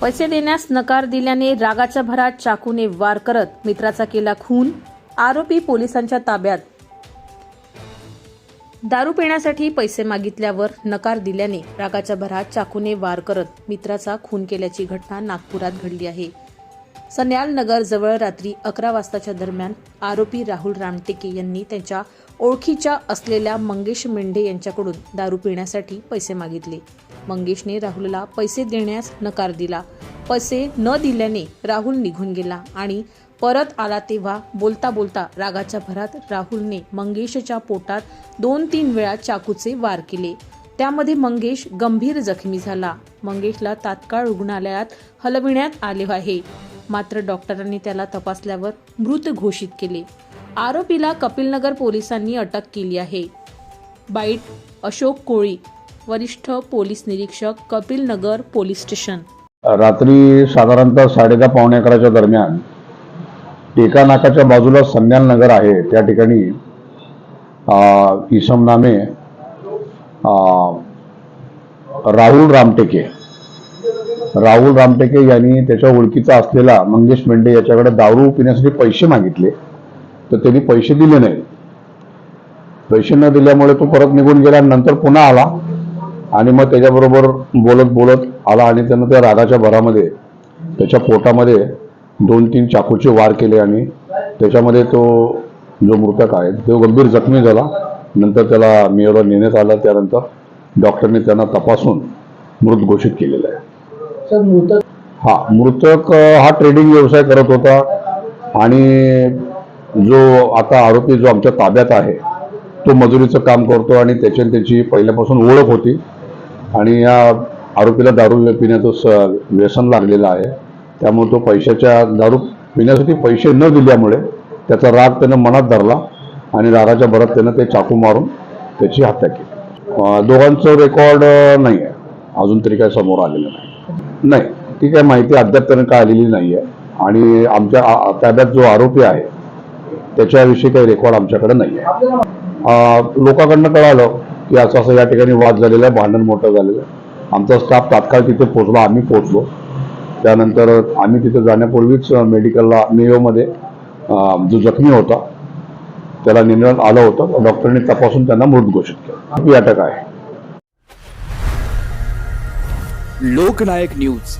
पैसे देण्यास नकार दिल्याने रागाच्या भरात चाकूने वार करत मित्राचा केला खून आरोपी पोलिसांच्या ताब्यात. दारू पिण्यासाठी पैसे मागितल्यावर नकार दिल्याने रागाच्या भरात चाकूने वार करत मित्राचा खून केल्याची घटना नागपुरात घडली आहे. सन्यालनगरजवळ जवळ रात्री अकरा वाजताच्या दरम्यान आरोपी राहुल रामटेके यांनी त्यांच्या ओळखीच्या असलेल्या मंगेश मेंढे यांच्याकडून दारू पिण्यासाठी पैसे मागितले. मंगेशने राहुलला पैसे देण्यास नकार दिला. पैसे न दिल्याने राहुल निघून गेला आणि परत आला तेव्हा बोलता बोलता रागाच्या भरात राहुलने मंगेशच्या पोटात दोन तीन वेळा चाकूचे वार केले. त्यामध्ये मंगेश गंभीर जखमी झाला. मंगेशला तात्काळ रुग्णालयात हलविण्यात आले आहे. मात्र डॉक्टरांनी त्याला तपासल्यावर मृत घोषित केले. आरोपीला कपिलनगर पोलिसांनी अटक केली आहे. बाईट अशोक कोळी वरिष्ठ पोलीस निरीक्षक कपिलनगर पोलीस स्टेशन. रात्री साधारणतः साडेदहा पावणे अकराच्या दरम्यान टेका नाकाच्या बाजूला संध्यान नगर आहे. त्या ठिकाणी इसम नामे राहुल रामटेके राहुल रामटेके यांनी त्याच्या ओळखीचा असलेला मंगेश मेंढे याच्याकडे दारू पिण्यासाठी पैसे मागितले तर त्यांनी पैसे दिले नाही पैसे न दिल्यामुळे तो परत निघून गेला आणि नंतर पुन्हा आला आणि मग त्याच्याबरोबर बोलत बोलत आला आणि त्यानं त्या रागाच्या भरामध्ये त्याच्या पोटामध्ये दोन तीन चाकूचे वार केले आणि त्याच्यामध्ये तो जो मृतक आहे तो गंभीर जखमी झाला. नंतर त्याला मेयरला नेण्यात आलं. त्यानंतर डॉक्टरने त्यांना तपासून मृत घोषित केलेला आहे. सर मृतक हा मृतक हा ट्रेडिंग व्यवसाय करत होता. आणि जो आता आरोपी जो आमच्या ताब्यात आहे तो मजुरीचं काम करतो आणि त्याच्या त्याची पहिल्यापासून ओळख होती. आणि या आरोपीला दारू पिण्याचं स व्यसन लागलेलं आहे. त्यामुळे तो पैशाच्या दारू पिण्यासाठी पैसे न दिल्यामुळे त्याचा राग त्यानं मनात धरला आणि रागाच्या भरात त्यानं ते चाकू मारून त्याची हत्या केली. दोघांचं रेकॉर्ड नाही आहे अजून तरी काय समोर आलेलं नाही. नाही ती काय माहिती अद्याप त्यानं काय आलेली नाही आहे आणि आमच्या ताब्यात जो आरोपी आहे त्याच्याविषयी काही रेकॉर्ड आमच्याकडे नाही आहे लोकांकडनं कळालं की असं असं या ठिकाणी वाद झालेला आहे भांडण मोठं झालेलं आहे. आमचा स्टाफ तात्काळ तिथे पोहोचला आम्ही पोचलो त्यानंतर आम्ही तिथे जाण्यापूर्वीच मेडिकलला मेयोमध्ये जो जखमी होता त्याला नेण्यात आलं होतं. डॉक्टरने तपासून त्यांना मृत घोषित केलं. ही अटक आहे. लोकनायक न्यूज.